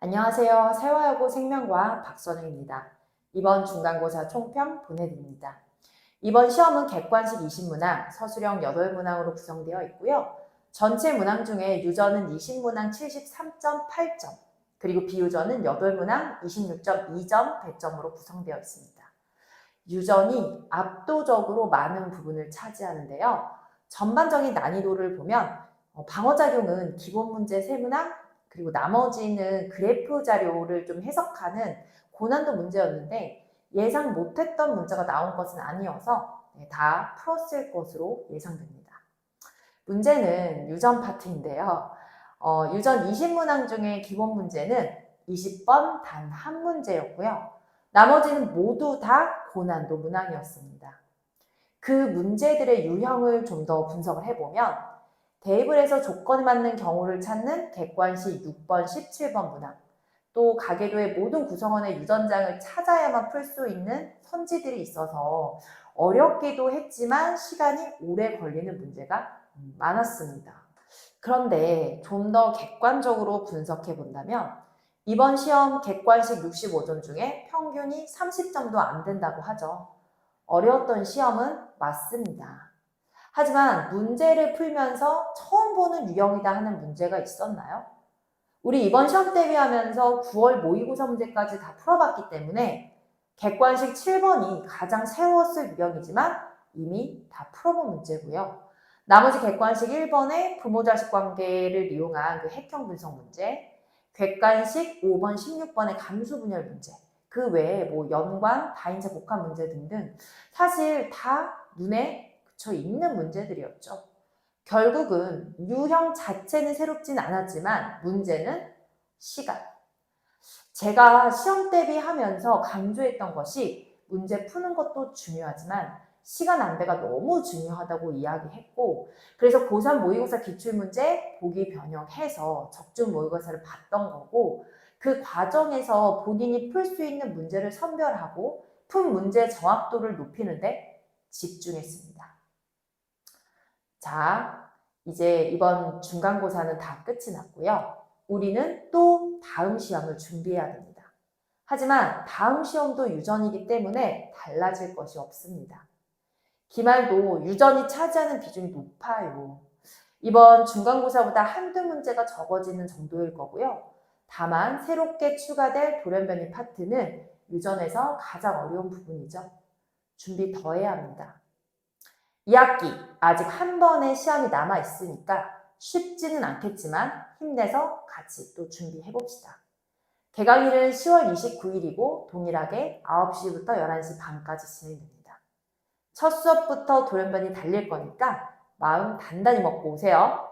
안녕하세요. 세화여고 생명과 박선우입니다. 이번 중간고사 총평 보내드립니다. 이번 시험은 객관식 20문항, 서술형 8문항으로 구성되어 있고요. 전체 문항 중에 유전은 20문항 73.8점, 그리고 비유전은 8문항 26.2점, 100점으로 구성되어 있습니다. 유전이 압도적으로 많은 부분을 차지하는데요. 전반적인 난이도를 보면 어, 방어작용은 기본 문제 3문항, 그리고 나머지는 그래프 자료를 좀 해석하는 고난도 문제였는데 예상 못했던 문제가 나온 것은 아니어서 네, 다 풀었을 것으로 예상됩니다. 문제는 유전 파트인데요. 어, 유전 20문항 중에 기본 문제는 20번 단 한 문제였고요. 나머지는 모두 다 고난도 문항이었습니다. 그 문제들의 유형을 좀 더 분석을 해보면 대입을 해서 조건에 맞는 경우를 찾는 객관식 6번, 17번 문항, 또 가계도의 모든 구성원의 유전장을 찾아야만 풀 수 있는 선지들이 있어서 어렵기도 했지만 시간이 오래 걸리는 문제가 많았습니다. 그런데 좀 더 객관적으로 분석해 본다면 이번 시험 객관식 65점 중에 평균이 30점도 안 된다고 하죠. 어려웠던 시험은 맞습니다. 하지만 문제를 풀면서 처음 보는 유형이다 하는 문제가 있었나요? 우리 이번 시험 대비하면서 9월 모의고사 문제까지 다 풀어봤기 때문에 객관식 7번이 가장 새로웠을 유형이지만 이미 다 풀어본 문제고요. 나머지 객관식 1번의 부모-자식 관계를 이용한 그 핵형 분석 문제, 객관식 5번, 16번의 감수 분열 문제, 그 외에 뭐 연관, 다인체 복합 문제 등등 사실 다 눈에 그쳐 있는 문제들이었죠. 결국은 유형 자체는 새롭진 않았지만 문제는 시간. 제가 시험 대비하면서 강조했던 것이 문제 푸는 것도 중요하지만 시간 안배가 너무 중요하다고 이야기했고 그래서 고3 모의고사 기출문제 보기 변형해서 적중 모의고사를 봤던 거고 그 과정에서 본인이 풀 수 있는 문제를 선별하고 푼 문제 정확도를 높이는데 집중했습니다. 자, 이제 이번 중간고사는 다 끝이 났고요. 우리는 또 다음 시험을 준비해야 됩니다. 하지만 다음 시험도 유전이기 때문에 달라질 것이 없습니다. 기말도 유전이 차지하는 비중이 높아요. 이번 중간고사보다 한두 문제가 적어지는 정도일 거고요. 다만 새롭게 추가될 돌연변이 파트는 유전에서 가장 어려운 부분이죠. 준비 더 해야 합니다. 2학기 아직 한 번의 시험이 남아 있으니까 쉽지는 않겠지만 힘내서 같이 또 준비해 봅시다. 개강일은 10월 29일이고 동일하게 9시부터 11시 반까지 진행됩니다. 첫 수업부터 돌연변이 달릴 거니까 마음 단단히 먹고 오세요.